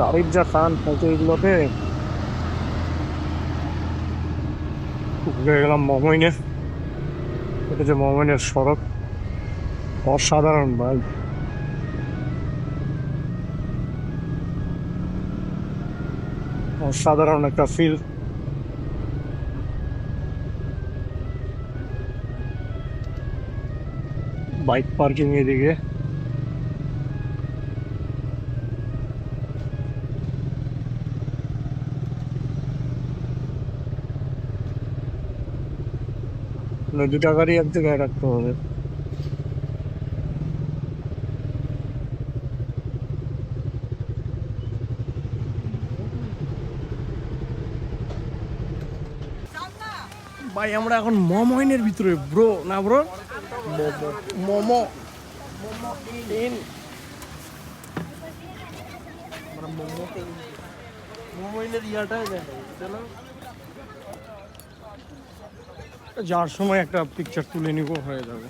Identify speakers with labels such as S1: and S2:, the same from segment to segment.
S1: গাড়ির যা টান থাকে এগুলোতে গেলাম মমইনে এটা যে মমইনের সড়ক, অসাধারণ ভাই। অসাধারণ একটা ফিল বাইক পার্কিং এদিকে। দুটা গাড়ি এক জায়গায় রাখতে হবে। ভাই আমরা এখন মমইনের ভিতরে ব্রো না ব্রো? মোমো। মোমো ইন
S2: মোবাইলের ইয়াটা চলো।
S1: যাওয়ার সময় একটা পিকচার তুলে নিব হয়ে যাবে।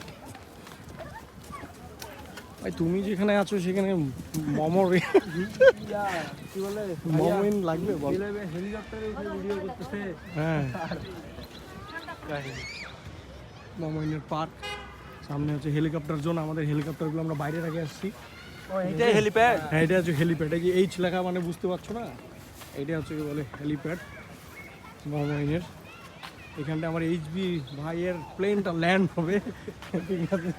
S1: ভাই তুমি যেখানে আছো সেখানে মোমোর
S2: কি বলে
S1: মোমোইন লাগবে বল।
S2: ভিডিও করতেছে
S1: হ্যাঁ মোমোইনের পার্ক। সামনে হচ্ছে হেলিকপ্টার জোন আমাদের হেলিকপ্টারগুলো আমরা বাইরে রেখে আসছি।
S2: এটাই হেলিপ্যাড
S1: হ্যাঁ এটা হচ্ছে হেলিপ্যাড এই যে এইচ লেখা মানে বুঝতে পারছ না? এটা হচ্ছে কি বলে হেলিপ্যাড মোমোইনের এখানটা আমার এইচবি ভাইয়ের প্লেনটা ল্যান্ড হবে। ঠিক আছে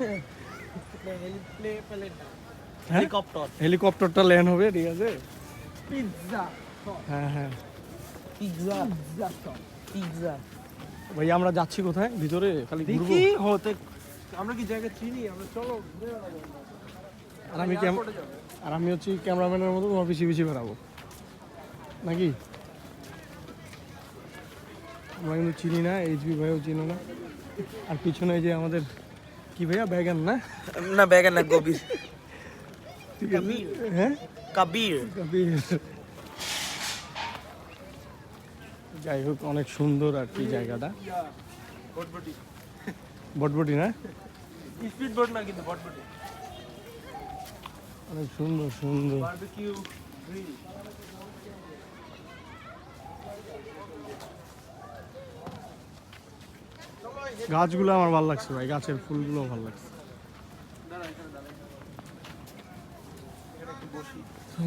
S2: হেলিকপ্টার
S1: হেলিকপ্টারটা ল্যান্ড হবে ঠিক আছে?
S2: পিৎজা
S1: হ্যাঁ হ্যাঁ।
S2: পিৎজা পিৎজা
S1: ভাই আমরা যাচ্ছি কোথায়? ভিতরে? খালি ঘুরবো?
S2: দেখি হতে আমরা কি জায়গা চিনি? আমরা চলো
S1: আর আমি। আর আমি হচ্ছি ক্যামেরাম্যানের মতো তোমার পিছিয়ে পিছিয়ে বেড়াবো। নাকি? আমরা কিন্তু চিনি না এইচবি ভাইও চিনি না। আর পিছনে যে আমাদের কি ভাইয়া ব্যাগান না?
S2: না ব্যাগের না গভীর।
S1: ঠিক আছে। হ্যাঁ?
S2: কাবির।
S1: কবির। যাই হোক অনেক সুন্দর আর কি জায়গাটা।
S2: বটবটি।
S1: বটবটি না?
S2: স্পিড বোট না কিন্তু বটবটি।
S1: অনেক সুন্দর সুন্দর।
S2: Barbecue grill.
S1: গাছগুলো আমার ভালো লাগছে ভাই গাছের ফুলগুলো ভালো লাগছে।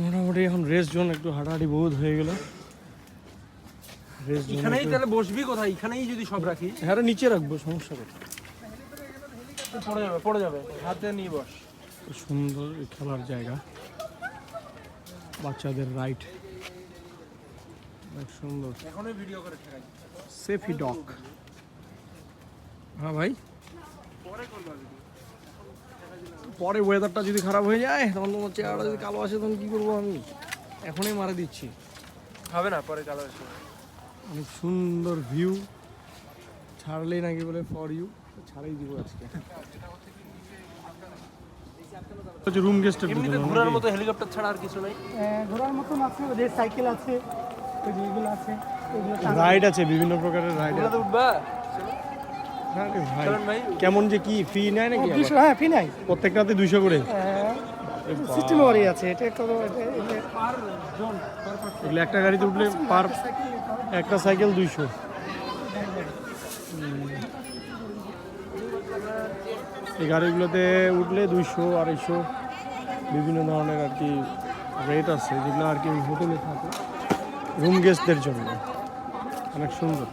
S1: মোটামুটি এখন রেস্ট জোন একটু হাঁটাহাঁটি বহুত হয়ে গেল।
S2: এখানেই তাহলে বসবি কোথায়? এখানেই যদি সব রাখি।
S1: হ্যাঁ নিচে রাখব সমস্যা কোথায়
S2: পড়ে যাবে পড়ে যাবে। হাতে নিয়ে বস।
S1: সুন্দর খেলার জায়গা। বাচ্চাদের রাইড। অনেক সুন্দর।
S2: এখনই ভিডিও করে
S1: সেফি ডক। হ্যাঁ ভাই।
S2: পরে করবা ভিডিও
S1: পরে ওয়েদারটা যদি খারাপ হয়ে যায় তখন তোমার চেহারাটা যদি কালো আসে তখন কী করব আমি? এখনই মারা দিচ্ছি।
S2: হবে না পরে কালো এসে
S1: অনেক সুন্দর ভিউ ছাড়লেই নাকি বলে ফর ইউ ছাড়াই দিব আজকে। রুম গেস্টের
S2: এমনিতে ঘোরার মতো হেলিকপ্টার ছাড়া আর কিছু নাই?
S3: হ্যাঁ, ঘোরার মতন আছে ওদের সাইকেল আছে ওই যে আছে
S1: রাইড আছে বিভিন্ন প্রকারের রাইড
S2: উঠবা?
S1: ভাই কেমন যে কি ফি নেয় নাকি?
S3: দুশো হ্যাঁ ফি নাই
S1: প্রত্যেকটাতে দুইশো করে।
S3: সিস্টেম ওয়ারি আছে এটা এটা-
S1: এগুলো একটা গাড়িতে উঠলে পার একটা সাইকেল দুইশো। এই গাড়িগুলোতে উঠলে দুইশো আড়াইশো বিভিন্ন ধরনের আর কি রেট আছে যেগুলো আর কি হোটেলে থাকে। রুম গেস্টদের জন্য। অনেক সুন্দর।